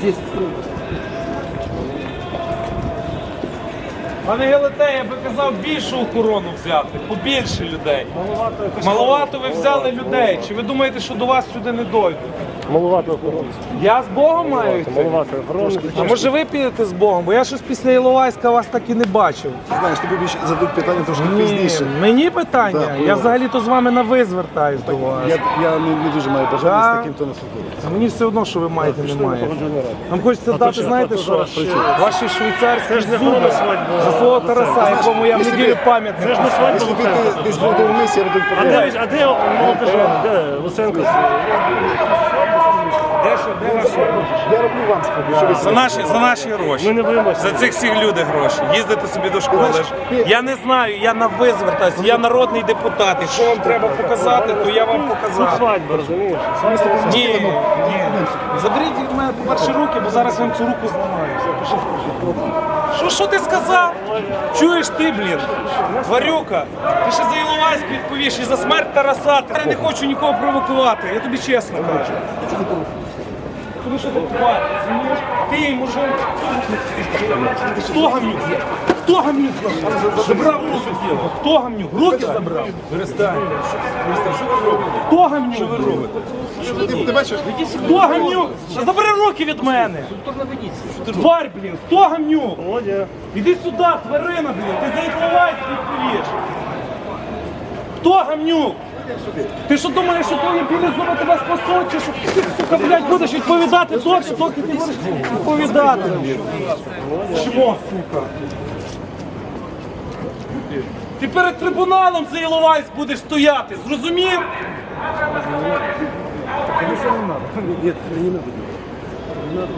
здесь. Пане Гелете, я би казав більшу охорону взяти, побільше людей. Маловато ви взяли людей. Чи ви думаєте, що до вас сюди не дойдуть? Маловато охоронців. Я з Богом маю йти? Маловато охоронців. А може ви підете з Богом? Бо я щось після Іловайська вас так і не бачив. Знаєш, тобі більше зададуть питання трошки Ні, пізніше. мені питання. Так, я взагалі-то з вами на ви звертаюсь до вас. Я, я не, не дуже маю бажання Так. з таким тоном спілкуватися. А мені все одно, що ви маєте, не маєте. Нам хочеться А дати, то знаєте то що? Ваші швейцарські зуби за свого Тараса, якому я в неділю пам'ятник. Це ж не свадьба Якщо ти Луценка. десь в другому місці, я буду А де, а де молодежан? Де Луценко? Де що, де ваші? Я роблю вам що ви За наші, за наші гроші. Ми не вимося. За цих всіх люди гроші. Їздити собі до школи. Я не знаю, я на ви звертаюся, я народний депутат. Якщо вам треба показати, то я вам показав. свадьба, розумієш? Ні, ні. Заберіть від мене по-перше руки, бо зараз вам цю руку зламаю. Що, що ти сказав? Чуєш ти, блін? Тварюка, ти ще за Іловайськ відповіш і за смерть Тараса. Я не хочу нікого провокувати, я тобі чесно кажу. Що ти тварь, розумієш? Ти мужик. Хто гамнюк? Хто гамнюк? Забрав руки. Хто гамнюк? Руки забрав? Перестань. Перестань. Що ви робите? Хто гамнюк? Що ви робите? Ти, ти бачиш? Хто гамнюк? Та Забери руки від мене! Тварь, блін, хто гамнюк? Володя. Іди сюди, тварина, блін, ти за відповіш. Хто гамнюк? Ти що думаєш, що твої білі зуби тебе спасуть, чи що ти, сука, блядь, будеш відповідати точно, доки ти будеш відповідати. Чмо, сука? Ти перед трибуналом за Іловайськ будеш стояти, зрозумів? Нет, не надо.